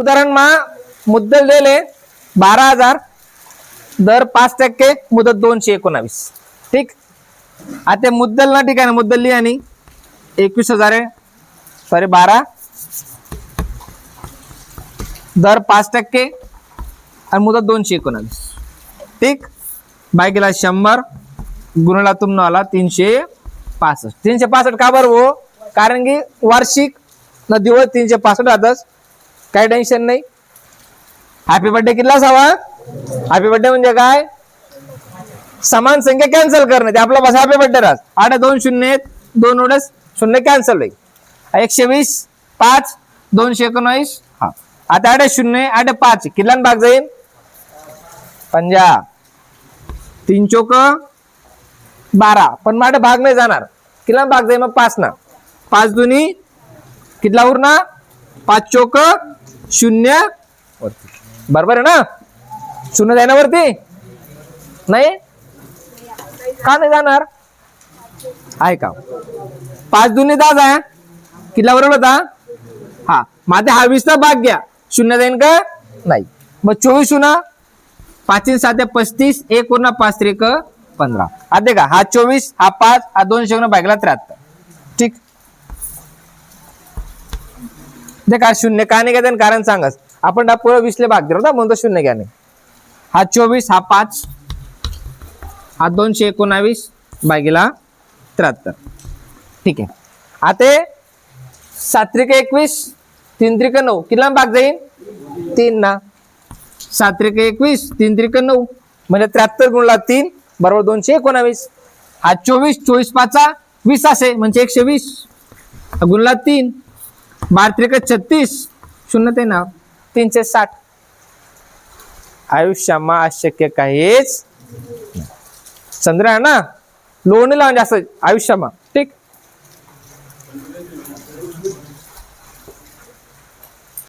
उदाहरण मा मुद्दल दिले बारा हजार दर पाच टक्के मुदत दोनशे एकोणावीस. ठीक? आता मुद्दल ना ठिकाणी मुद्दल लिहा आणि एकवीस हजार आहे. सॉरी बारा. दर पाच टक्के आणि मुदत दोनशे एकोणावीस. ठीक? बाय गेला शंभर गुन्ह्याला तुमनं आला तीनशे पासष्ट. तीनशे पासष्ट का बरं हो? कारण की वार्षिक न दिवस तीनशे पासष्ट राहतच. काय टेन्शन नाही. हॅपी बर्थडे कितलाच हवा हॅपी बर्थडे म्हणजे काय? समान संख्या कॅन्सल करणे ते आपला बस हॅपी बर्थडे राहत आठ दोन शून्य दोन उडस शून्य कॅन्सल होईल. एकशे वीस पाच दोनशे एकोणावीस हा. आता आठ शून्य आठ पाच किल्लान भाग जाईल पंजा. तीन चोक बारा. पण माझ्या भाग नाही जाणार. किल्ला भाग जाईल मग पाच ना पाच दोन्ही कितला उरणार? पाच चोक शून्य. वरती बरोबर आहे ना? शून्य जाईना वरती. नाही? का नाही जाणार? आहे का? पाच दोन्ही दहा आहे किल्ला बरोबर होता? हा. माझ्या हा वीसचा भाग घ्या. शून्य जाईन का? नाही. मग चोवीस शून्य पाचीन सात पस्तीस. एक पूर्ण पाच त्रिक पंधरा. आता का हा चोवीस हा पाच हा दोन शून्य भागला त्र्याहत्तर ठीक दे का शून्य? का नाही घेते कारण सांगस आपण हा पुढे वीसले भाग दिला ना म्हणून शून्य घ्या नाही. हा चोवीस हा पाच हा दोनशे एकोणावीस भागीला त्र्याहत्तर. ठीक आहे. आता सात्रिक एकवीस तीन त्रिक नऊ. कितीला भाग जाईल तीन ना. सात्रिक एकवीस तीन त्रिक नऊ. म्हणजे त्र्याहत्तर गुणला तीन बरोबर दोनशे एकोणावीस. हा चोवीस चोवीस पाचा वीस असे म्हणजे एकशे वीस. गुणला तीन. बारा छत्तीस शून्य ते ना तीनशे साठ. आयुष्यामा अशक्य काहीच चंद्र आहे ना? लोणी लावून जास्त आयुष्यामा ठीक.